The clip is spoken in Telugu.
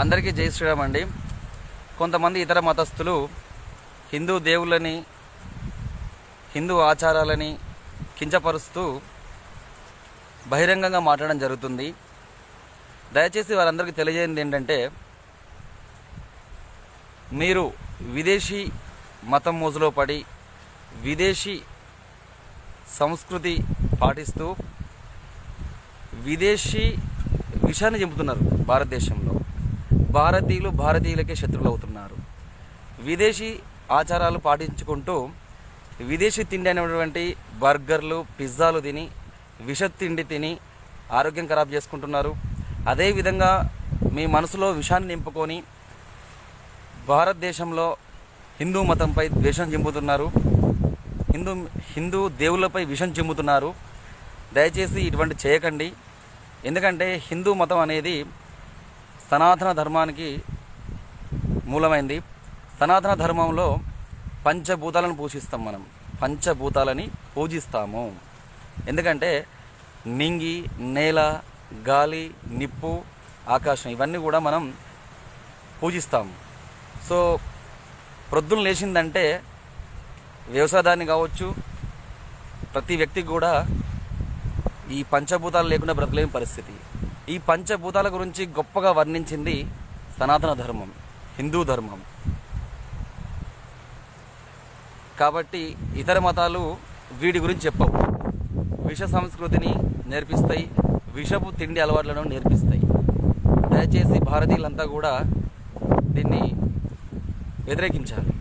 అందరికీ జై శ్రీరామ్ అండి. కొంతమంది ఇతర మతస్థులు హిందూ దేవుళ్ళని హిందూ ఆచారాలని కించపరుస్తూ బహిరంగంగా మాట్లాడడం జరుగుతుంది. దయచేసి వారందరికీ తెలియజేయండి ఏంటంటే మీరు విదేశీ మతం మోజులో పడి విదేశీ సంస్కృతి పాటిస్తూ విదేశీ విషయాన్ని చెబుతున్నారు భారతదేశంలో. భారతీయులు భారతీయులకే శత్రువులు అవుతున్నారు విదేశీ ఆచారాలు పాటించుకుంటూ విదేశీ తిండి అనేటువంటి బర్గర్లు పిజ్జాలు తిని విష తిండి తిని ఆరోగ్యం ఖరాబ్ చేసుకుంటున్నారు. అదేవిధంగా మీ మనసులో విషాన్ని నింపుకొని భారతదేశంలో హిందూ మతంపై ద్వేషం చెంపుతున్నారు. హిందూ హిందూ దేవుళ్ళపై విషం చెంపుతున్నారు. దయచేసి ఇటువంటి చేయకండి. ఎందుకంటే హిందూ మతం అనేది సనాతన ధర్మానికి మూలమైంది. సనాతన ధర్మంలో పంచభూతాలను పూజిస్తాం మనం. పంచభూతాలని పూజిస్తాము. ఎందుకంటే నింగి నేల గాలి నిప్పు ఆకాశం ఇవన్నీ కూడా మనం పూజిస్తాము సో ప్రొద్దున లేచిందంటే వ్యవసాయాన్ని కావచ్చు ప్రతి వ్యక్తికి కూడా ఈ పంచభూతాలు లేకుండా బ్రతలేని పరిస్థితి. ఈ పంచభూతాల గురించి గొప్పగా వర్ణించింది సనాతన ధర్మం హిందూ ధర్మం. కాబట్టి ఇతర మతాలు వీడి గురించి చెప్పవు. విష సంస్కృతిని నేర్పిస్తాయి విషపు తిండి అలవాట్లను నేర్పిస్తాయి. దయచేసి భారతీయులంతా కూడా దీన్ని వ్యతిరేకించాలి.